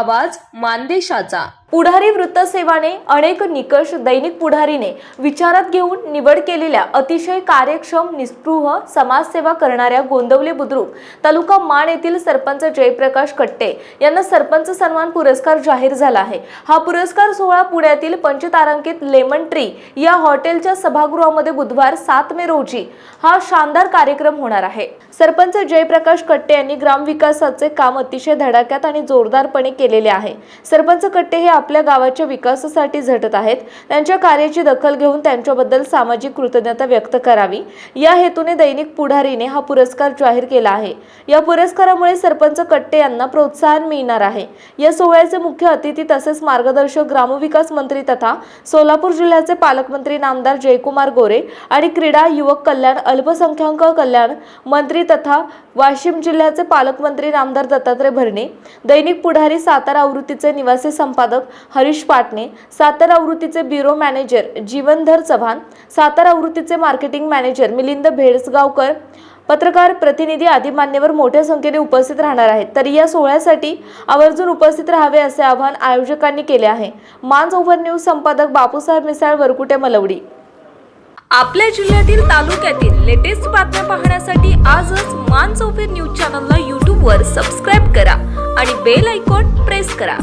आवाज मानदेशाचा. पुढारी वृत्तसेवाने अनेक निकष दैनिक पुढारीने विचारात घेऊन निवड केलेल्या अतिशय कार्यक्षम निस्पृह समाजसेवा करणाऱ्या गोंदवले बुद्रुक तालुका मान येथील सरपंच जयप्रकाश कट्टे यांना सरपंच सन्मान पुरस्कार जाहीर झाला आहे. हा पुरस्कार सोहळा पुण्यातील पंचतारांकित लेमन ट्री या हॉटेलच्या सभागृहामध्ये बुधवार सात मे रोजी हा शानदार कार्यक्रम होणार आहे. सरपंच जयप्रकाश कट्टे यांनी ग्रामविकासाचे काम अतिशय धडाक्यात आणि जोरदारपणे केलेले आहे. सरपंच कट्टे हे आपल्या गावाच्या विकासासाठी झटत आहेत. त्यांच्या कार्याची दखल घेऊन त्यांच्याबद्दल सामाजिक कृतज्ञता व्यक्त करावी. या हेतूने दैनिक पुढारीने हा पुरस्कार जाहीर केला आहे. या पुरस्कारामुळे सरपंच कट्टे यांना प्रोत्साहन मिळणार आहे. या सोहळ्याचे मुख्य अतिथी तसेच मार्गदर्शक ग्रामविकास मंत्री तथा सोलापूर जिल्ह्याचे पालकमंत्री नामदार जयकुमार गोरे आणि क्रीडा युवक कल्याण अल्पसंख्याक कल्याण मंत्री तथा वाशिम जिल्ह्याचे पालकमंत्री नामदार दत्तात्रय भरणे दैनिक पुढारी सातारा आवृत्तीचे निवासी संपादक हरीश पाटणे सातारा आवृत्तीचे ब्युरो मॅनेजर जीवनधर चव्हाण सातारा आवृत्तीचे मार्केटिंग मॅनेजर मिलिंद भेडसगावकर पत्रकार प्रतिनिधी आदी मान्यवर मोठ्या संख्येने उपस्थित राहणार आहेत. तरी या सोहळ्यासाठी आवर्जून उपस्थित राहावे असे आवाहन आयोजकांनी केले आहे. मांज ओव्हर न्यूज संपादक बापूसाहेब मिसाळ वरकुटे मलवडी. आपल्या जिल्ह्यातील तालुक्यातील लेटेस्ट बातम्या पाहण्यासाठी आजच मान चौफेर न्यूज चॅनलला यूट्यूबवर सबस्क्राईब करा आणि बेल आयकॉन प्रेस करा.